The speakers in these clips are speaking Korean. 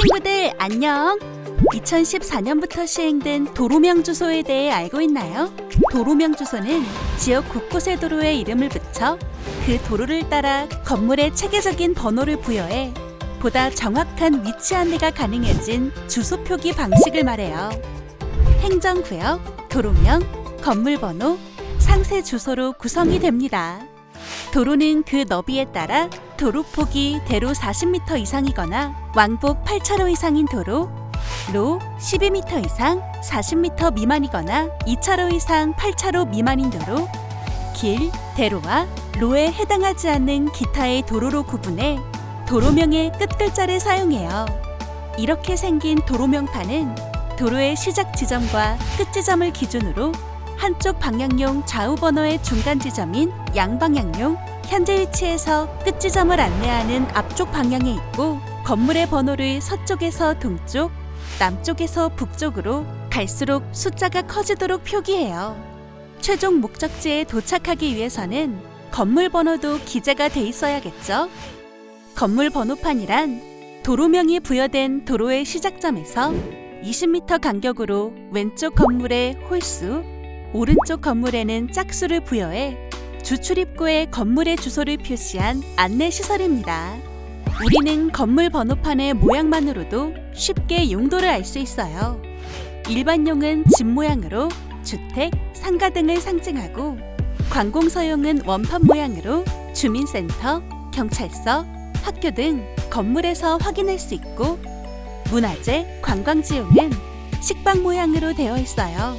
친구들 안녕. 2014년부터 시행된 도로명 주소에 대해 알고 있나요? 도로명 주소는 지역 곳곳의 도로에 이름을 붙여 그 도로를 따라 건물에 체계적인 번호를 부여해 보다 정확한 위치 안내가 가능해진 주소 표기 방식을 말해요. 행정구역, 도로명, 건물 번호, 상세 주소로 구성이 됩니다. 도로는 그 너비에 따라 도로 폭이 대로 40m 이상이거나 왕복 8차로 이상인 도로, 로 12m 이상 40m 미만이거나 2차로 이상 8차로 미만인 도로, 길, 대로와 로에 해당하지 않는 기타의 도로로 구분해 도로명의 끝 글자를 사용해요. 이렇게 생긴 도로명판은 도로의 시작 지점과 끝 지점을 기준으로 한쪽 방향용 좌우 번호의 중간 지점인 양방향용 현재 위치에서 끝 지점을 안내하는 앞쪽 방향에 있고 건물의 번호를 서쪽에서 동쪽, 남쪽에서 북쪽으로 갈수록 숫자가 커지도록 표기해요. 최종 목적지에 도착하기 위해서는 건물 번호도 기재가 돼 있어야겠죠. 건물 번호판이란 도로명이 부여된 도로의 시작점에서 20m 간격으로 왼쪽 건물의 홀수, 오른쪽 건물에는 짝수를 부여해 주출입구에 건물의 주소를 표시한 안내 시설입니다. 우리는 건물 번호판의 모양만으로도 쉽게 용도를 알 수 있어요. 일반용은 집 모양으로 주택, 상가 등을 상징하고 관공서용은 원판 모양으로 주민센터, 경찰서, 학교 등 건물에서 확인할 수 있고 문화재, 관광지용은 식빵 모양으로 되어 있어요.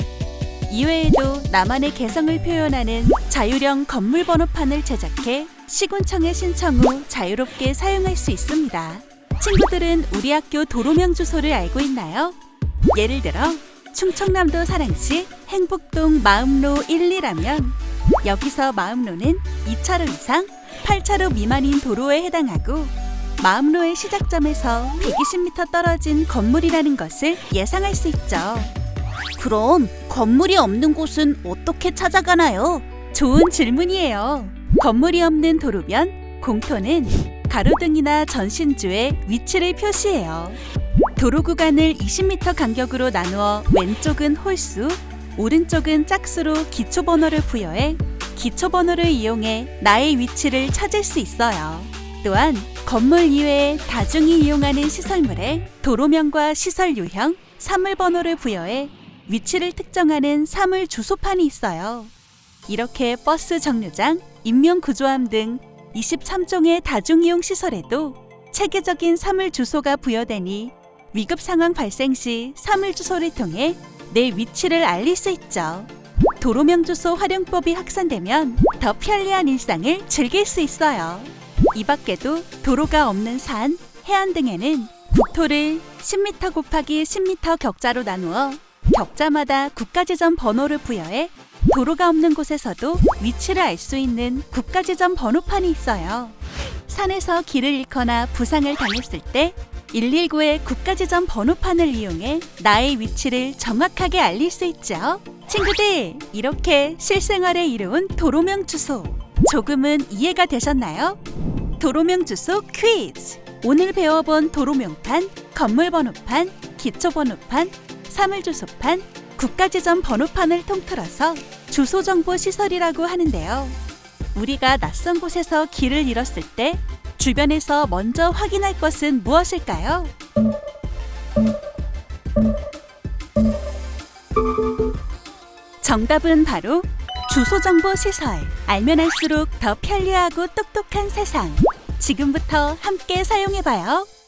이외에도 나만의 개성을 표현하는 자유형 건물 번호판을 제작해 시군청에 신청 후 자유롭게 사용할 수 있습니다. 친구들은 우리 학교 도로명 주소를 알고 있나요? 예를 들어 충청남도 사랑시 행복동 마음로 1리라면 여기서 마음로는 2차로 이상 8차로 미만인 도로에 해당하고 마음로의 시작점에서 120m 떨어진 건물이라는 것을 예상할 수 있죠. 그럼 건물이 없는 곳은 어떻게 찾아가나요? 좋은 질문이에요. 건물이 없는 도로면 공터는 가로등이나 전신주에 위치를 표시해요. 도로 구간을 20m 간격으로 나누어 왼쪽은 홀수, 오른쪽은 짝수로 기초 번호를 부여해 기초 번호를 이용해 나의 위치를 찾을 수 있어요. 또한 건물 이외에 다중이 이용하는 시설물에 도로명과 시설 유형, 사물 번호를 부여해 위치를 특정하는 사물 주소판이 있어요. 이렇게 버스 정류장, 인명 구조함 등 23종의 다중이용 시설에도 체계적인 사물 주소가 부여되니 위급 상황 발생 시 사물 주소를 통해 내 위치를 알릴 수 있죠. 도로명 주소 활용법이 확산되면 더 편리한 일상을 즐길 수 있어요. 이 밖에도 도로가 없는 산, 해안 등에는 국토를 10m 곱하기 10m 격자로 나누어 격자마다 국가지점 번호를 부여해 도로가 없는 곳에서도 위치를 알 수 있는 국가지점 번호판이 있어요. 산에서 길을 잃거나 부상을 당했을 때 119의 국가지점 번호판을 이용해 나의 위치를 정확하게 알릴 수 있죠. 친구들, 이렇게 실생활에 이로운 도로명 주소 조금은 이해가 되셨나요? 도로명 주소 퀴즈. 오늘 배워본 도로명판, 건물 번호판, 기초 번호판, 사물 주소판, 국가지점 번호판을 통틀어서 주소 정보 시설이라고 하는데요. 우리가 낯선 곳에서 길을 잃었을 때 주변에서 먼저 확인할 것은 무엇일까요? 정답은 바로 주소 정보 시설. 알면 알수록 더 편리하고 똑똑한 세상. 지금부터 함께 사용해봐요.